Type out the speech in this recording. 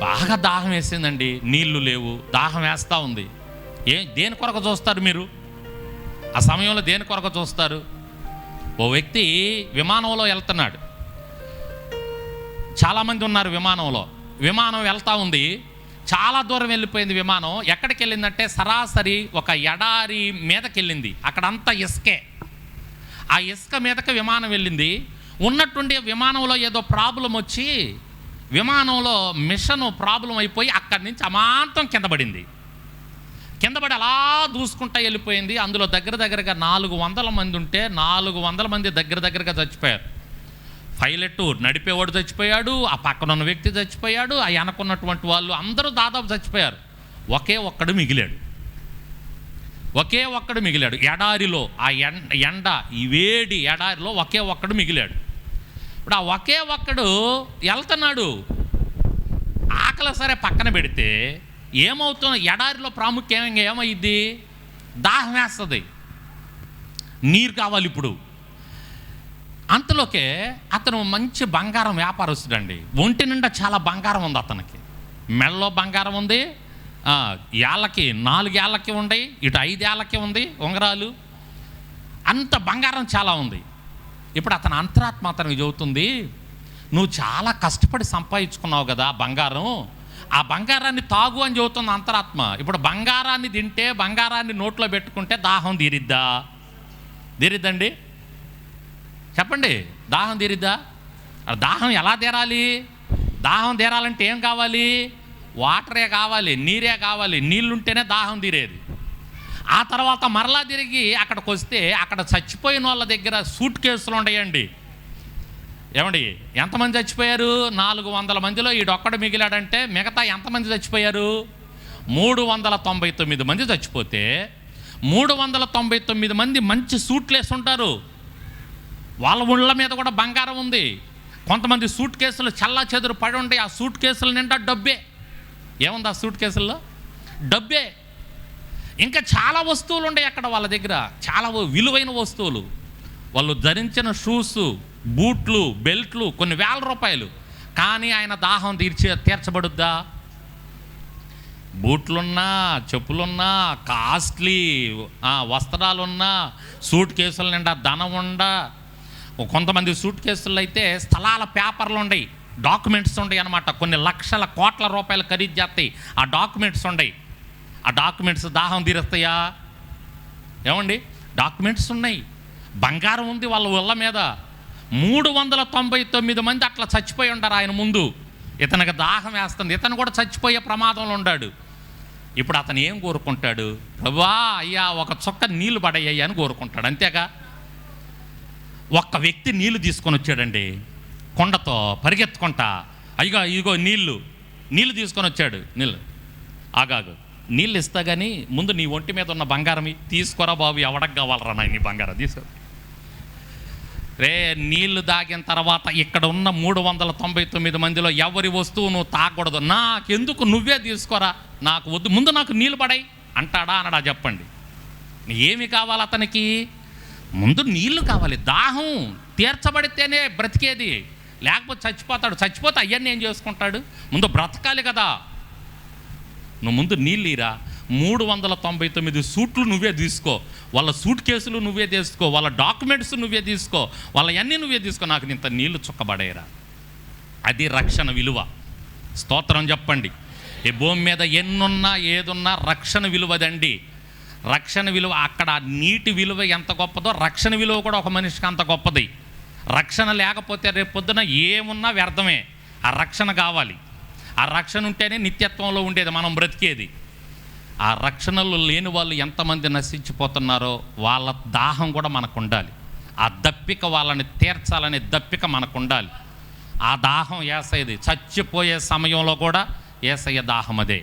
బాగా దాహం వేసిందండి. నీళ్ళు లేవు. దాహం వేస్తూ ఉంది. ఏ దేని కొరకు చూస్తారు మీరు? ఆ సమయంలో దేని కొరకు చూస్తారు? ఓ వ్యక్తి విమానంలో వెళ్తున్నాడు. చాలామంది ఉన్నారు విమానంలో. విమానం వెళ్తూ ఉంది. చాలా దూరం వెళ్ళిపోయింది విమానం. ఎక్కడికి వెళ్ళిందంటే సరాసరి ఒక ఎడారి మీదకి వెళ్ళింది అక్కడంతా ఇసుకే. ఆ ఇసుక మీదకి విమానం వెళ్ళింది. ఉన్నట్టుండి విమానంలో ఏదో ప్రాబ్లం వచ్చి విమానంలో మిషన్ ప్రాబ్లం అయిపోయి అక్కడి నుంచి అమాంతం కింద పడింది. కింద పడి అలా దూసుకుంటా వెళ్ళిపోయింది. అందులో దగ్గర దగ్గరగా నాలుగు వందల మంది ఉంటే నాలుగు వందల మంది దగ్గర దగ్గరగా చచ్చిపోయారు. పైలట్ నడిపేవాడు చచ్చిపోయాడు ఆ పక్కన ఉన్న వ్యక్తి చచ్చిపోయాడు ఆ వెనకున్నటువంటి వాళ్ళు అందరూ దాదాపు చచ్చిపోయారు. ఒకే ఒక్కడు మిగిలాడు. ఒకే ఒక్కడు మిగిలాడు. ఎడారిలో ఆ ఎండ ఎండ ఈ వేడి ఎడారిలో ఒకే ఒక్కడు మిగిలాడు. ఇప్పుడు ఆ ఒకే ఒక్కడు వెళ్తున్నాడు. ఆకలి సరే పక్కన పెడితే ఏమవుతుంది? ఎడారిలో ప్రాముఖ్యంగా ఏమైద్ది దాహం వేస్తుంది. నీరు కావాలి ఇప్పుడు. అంతలోకే అతను మంచి బంగారం వ్యాపారస్తుడండి. ఒంటి నిండా చాలా బంగారం ఉంది అతనికి. మెడలో బంగారం ఉంది. ఏళ్ళకి నాలుగు ఏళ్ళకి ఉన్నాయి ఇటు ఐదు ఏళ్ళకి ఉంది ఉంగరాలు. అంత బంగారం చాలా ఉంది. ఇప్పుడు అతని అంతరాత్మ అతనికి చెబుతుంది నువ్వు చాలా కష్టపడి సంపాదించుకున్నావు కదా బంగారం. ఆ బంగారాన్ని తాగు అని చెబుతుంది అంతరాత్మ. ఇప్పుడు బంగారాన్ని తింటే బంగారాన్ని నోట్లో పెట్టుకుంటే దాహం తీరిద్దా? తీరిద్దండి. చెప్పండి దాహం తీరిద్దా? దాహం ఎలా తీరాలి? దాహం తీరాలంటే ఏం కావాలి? వాటరే కావాలి నీరే కావాలి. నీళ్ళుంటేనే దాహం తీరేది. ఆ తర్వాత మరలా తిరిగి అక్కడికి వస్తే అక్కడ చచ్చిపోయిన వాళ్ళ దగ్గర సూట్ కేసులు ఉన్నాయండి ఏమండి ఎంతమంది చచ్చిపోయారు? నాలుగు వందల మందిలో ఈడొక్కడు మిగిలాడంటే మిగతా ఎంతమంది చచ్చిపోయారు? మూడు వందల తొంభై తొమ్మిది మంది చచ్చిపోతే మూడు వందల తొంభై తొమ్మిది మంది మంచి సూట్లు ఉంటారు. వాళ్ళ ఒళ్ళ మీద కూడా బంగారం ఉంది. కొంతమంది సూట్ కేసులు చల్లా చెదురు పడి ఉంటాయి ఆ సూట్ కేసుల నిండా డబ్బే. ఏముంది ఆ సూట్ కేసుల్లో? డబ్బే. ఇంకా చాలా వస్తువులు ఉన్నాయి అక్కడ వాళ్ళ దగ్గర. చాలా విలువైన వస్తువులు. వాళ్ళు ధరించిన షూస్ బూట్లు బెల్ట్లు కొన్ని వేల రూపాయలు. కానీ ఆయన దాహం తీర్చే తీర్చబడుద్దా? బూట్లున్నా చెప్పులున్నా కాస్ట్లీ వస్త్రాలున్నా సూట్ కేసుల నిండా ధనం ఉండా. కొంతమంది సూట్ కేసుల్లో అయితే స్థలాల పేపర్లు ఉన్నాయి డాక్యుమెంట్స్ ఉన్నాయి అనమాట కొన్ని లక్షల కోట్ల రూపాయలు ఖరీదు చేస్తాయి. ఆ డాక్యుమెంట్స్ ఉన్నాయి ఆ డాక్యుమెంట్స్ దాహం తీరుస్తాయా? ఏమండి? డాక్యుమెంట్స్ ఉన్నాయి. బంగారం ఉంది వాళ్ళ ఒళ్ళ మీద. మూడు వందల తొంభై తొమ్మిది మంది అట్లా చచ్చిపోయి ఉంటారు ఆయన ముందు. ఇతనికి దాహం వేస్తుంది. ఇతను కూడా చచ్చిపోయే ప్రమాదంలో ఉన్నాడు ఇప్పుడు అతను ఏం కోరుకుంటాడు? ప్రభా అయ్యా ఒక చొక్క నీళ్ళు పడయ్యా అని కోరుకుంటాడు. అంతేగా? ఒక్క వ్యక్తి నీళ్ళు తీసుకొని వచ్చాడండి. కొండతో పరిగెత్తుకుంటా. అయ్యో ఇగో నీళ్ళు. నీళ్ళు తీసుకొని వచ్చాడు. నీళ్ళు ఆగాగు. నీళ్ళు ఇస్తా కానీ ముందు నీ ఒంటి మీద ఉన్న బంగారం తీసుకురా బాబు ఎవడకు కావాలరా నా నీ బంగారం? తీసుకో. రే నీళ్ళు దాగిన తర్వాత ఇక్కడ ఉన్న మూడు వందల తొంభై తొమ్మిది మందిలో ఎవరి వస్తువు నువ్వు తాగకూడదు? నాకెందుకు నువ్వే తీసుకోరా? నాకు వద్దు. ముందు నాకు నీళ్ళు పడాయి. అంటాడా అనడా చెప్పండి. ఏమి కావాలి అతనికి? ముందు నీళ్ళు కావాలి. దాహం తీర్చబడితేనే బ్రతికేది. లేకపోతే చచ్చిపోతాడు. చచ్చిపోతే అయ్యన్ని ఏం చేసుకుంటాడు? ముందు బ్రతకాలి కదా. నువ్వు ముందు నీళ్ళు మూడు వందల తొంభై తొమ్మిది సూట్లు నువ్వే తీసుకో. వాళ్ళ సూట్ కేసులు నువ్వే తీసుకో. వాళ్ళ డాక్యుమెంట్స్ నువ్వే తీసుకో. వాళ్ళ అన్నీ నువ్వే తీసుకో. నాకు ఇంత నీళ్ళు చుక్కబడేరా అది రక్షణ విలువ. స్తోత్రం చెప్పండి. ఈ భూమి మీద ఎన్నున్నా ఏదున్నా రక్షణ విలువదండి. రక్షణ విలువ అక్కడ నీటి విలువ ఎంత గొప్పదో రక్షణ విలువ కూడా ఒక మనిషికి అంత గొప్పది. రక్షణ లేకపోతే రేపు పొద్దున ఏమున్నా వ్యర్థమే. ఆ రక్షణ కావాలి. ఆ రక్షణ ఉంటేనే నిత్యత్వంలో ఉండేది మనం బ్రతికేది. ఆ రక్షణలు లేని వాళ్ళు ఎంతమంది నశించిపోతున్నారో వాళ్ళ దాహం కూడా మనకు ఉండాలి ఆ దప్పిక వాళ్ళని తీర్చాలనే దప్పిక మనకు ఉండాలి ఆ దాహం ఏసయ్యది చచ్చిపోయే సమయంలో కూడా ఏసయ్య దాహం అదే.